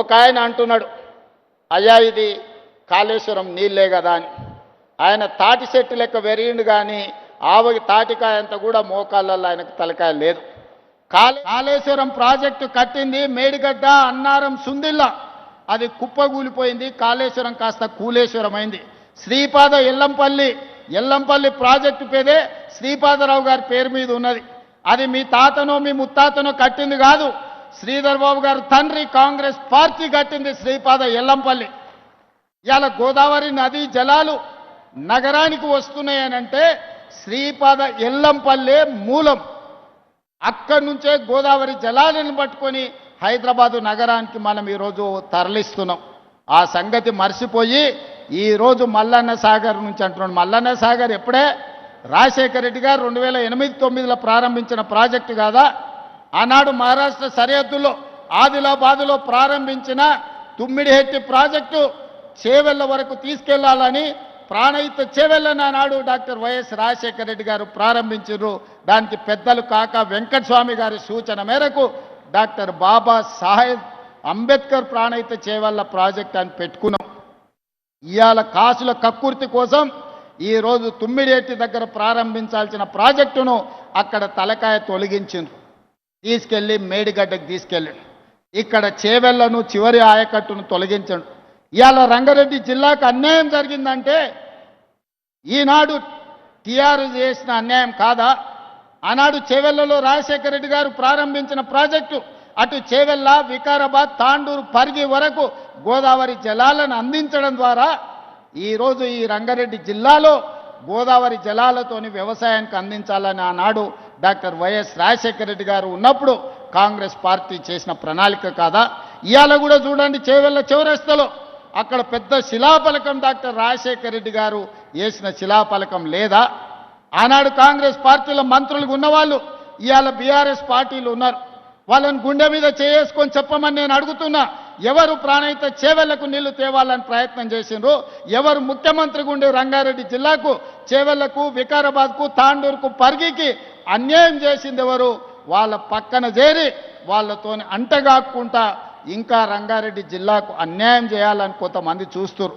ఒక ఆయన అంటున్నాడు అయ్యా ఇది కాళేశ్వరం నీళ్ళే కదా అని. ఆయన తాటి చెట్టు లెక్క వెరిగిండు కానీ ఆవకి తాటికాయ అంత కూడా మోకాళ్ళల్లో ఆయనకు తలకాయ లేదు. కాళేశ్వరం ప్రాజెక్టు కట్టింది మేడిగడ్డ అన్నారం సుందిల్లా. అది కుప్పగూలిపోయింది కాళేశ్వరం కాస్త కూలేశ్వరం అయింది శ్రీపాద ఎల్లంపల్లి ఎల్లంపల్లి ప్రాజెక్టు పేదే శ్రీపాదరావు గారి పేరు మీద ఉన్నది. అది మీ తాతనో మీ ముత్తాతనో కట్టింది కాదు. శ్రీధర్ బాబు గారు తండ్రి కాంగ్రెస్ పార్టీ కట్టింది శ్రీపాద ఎల్లంపల్లి. ఇవాళ గోదావరి నదీ జలాలు నగరానికి వస్తున్నాయనంటే శ్రీపాద ఎల్లంపల్లే మూలం. అక్కడి నుంచే గోదావరి జలాలను పట్టుకొని హైదరాబాదు నగరానికి మనం ఈరోజు తరలిస్తున్నాం. ఆ సంగతి మర్చిపోయి ఈరోజు మల్లన్న సాగర్ నుంచి అంటున్నాడు. మల్లన్న సాగర్ ఎప్పుడే? రాజశేఖర రెడ్డి గారు రెండు వేల ఎనిమిది తొమ్మిదిలో ప్రారంభించిన ప్రాజెక్టు కాదా? ఆనాడు మహారాష్ట్ర సరిహద్దులో ఆదిలాబాదులో ప్రారంభించిన తుమ్మిడిహెట్టి ప్రాజెక్టు చేవెళ్ళ వరకు తీసుకెళ్ళాలని ప్రాణహిత చేవెళ్ళని ఆనాడు డాక్టర్ వైఎస్ రాజశేఖర రెడ్డి గారు ప్రారంభించారు దానికి పెద్దలు కాక వెంకటస్వామి గారి సూచన మేరకు డాక్టర్ బాబా సాహెబ్ అంబేద్కర్ ప్రాణహిత చేవెళ్ళ ప్రాజెక్ట్ అని పెట్టుకున్నాం. ఇవాళ కాసుల కక్కుర్తి కోసం ఈరోజు తుమ్మిడేటి దగ్గర ప్రారంభించాల్సిన ప్రాజెక్టును అక్కడ తలకాయ తొలగించింది తీసుకెళ్ళి మేడిగడ్డకు తీసుకెళ్ళాడు. ఇక్కడ చేవెళ్ళను చివరి ఆయకట్టును తొలగించండు. ఇవాళ రంగారెడ్డి జిల్లాకు అన్యాయం జరిగిందంటే ఈనాడు టీఆర్ చేసిన అన్యాయం కాదా? ఆనాడు చేవెళ్ళలో రాజశేఖర రెడ్డి గారు ప్రారంభించిన ప్రాజెక్టు అటు చేవెళ్ళ వికారాబాద్ తాండూరు పరిగి వరకు గోదావరి జలాలను అందించడం ద్వారా ఈరోజు ఈ రంగారెడ్డి జిల్లాలో గోదావరి జలాలతోని వ్యవసాయానికి అందించాలని ఆనాడు డాక్టర్ వైఎస్ రాజశేఖర రెడ్డి గారు ఉన్నప్పుడు కాంగ్రెస్ పార్టీ చేసిన ప్రణాళిక కాదా? ఇవాళ కూడా చూడండి చేవెళ్ళ చివరస్తలో. అక్కడ పెద్ద శిలాఫలకం డాక్టర్ రాజశేఖర రెడ్డి గారు వేసిన శిలాఫలకం లేదా? ఆనాడు కాంగ్రెస్ పార్టీలో మంత్రులుగా ఉన్నవాళ్ళు ఇవాళ బీఆర్ఎస్ పార్టీలు ఉన్నారు. వాళ్ళని గుండె మీద చేసుకొని చెప్పమని నేను అడుగుతున్నా ఎవరు ప్రాణహిత చేవెళ్ళకు నీళ్ళు తేవాలని ప్రయత్నం చేసిండ్రు? ఎవరు ముఖ్యమంత్రి ఉండే రంగారెడ్డి జిల్లాకు చేవెళ్ళకు వికారాబాద్కు తాండూరుకు పరిగికి అన్యాయం చేసింది ఎవరు? వాళ్ళ పక్కన చేరి వాళ్ళతోని అంటగాక్కుంటా ఇంకా రంగారెడ్డి జిల్లాకు అన్యాయం చేయాలని కొంతమంది చూస్తున్నారు